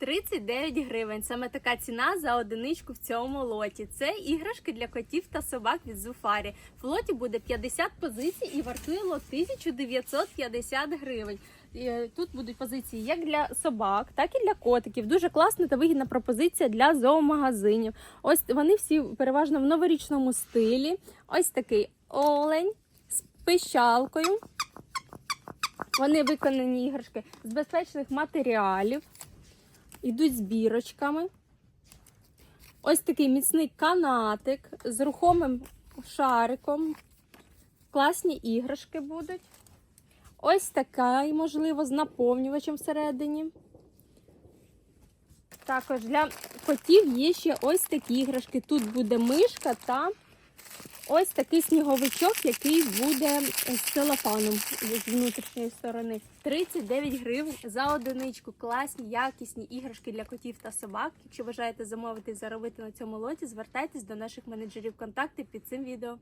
39 гривень. Саме така ціна за одиничку в цьому лоті. Це іграшки для котів та собак від Зуфарі. В лоті буде 50 позицій і вартує лот 1950 гривень. Е, Тут будуть позиції як для собак, так і для котиків. Дуже класна та вигідна пропозиція для зоомагазинів. Ось вони всі переважно в новорічному стилі. Ось такий олень з пищалкою. Вони виконані іграшки з безпечних матеріалів, йдуть з бірочками. Ось такий міцний канатик з рухомим шариком. Класні іграшки будуть. Ось така, можливо, з наповнювачем всередині. Також для котів є ще ось такі іграшки. Тут буде мишка та ось такий сніговичок, який буде з целофаном з внутрішньої сторони. 39 гривень за одиничку. Класні, якісні іграшки для котів та собак. Якщо бажаєте замовити і заробити на цьому лоті, звертайтесь до наших менеджерів контакти під цим відео.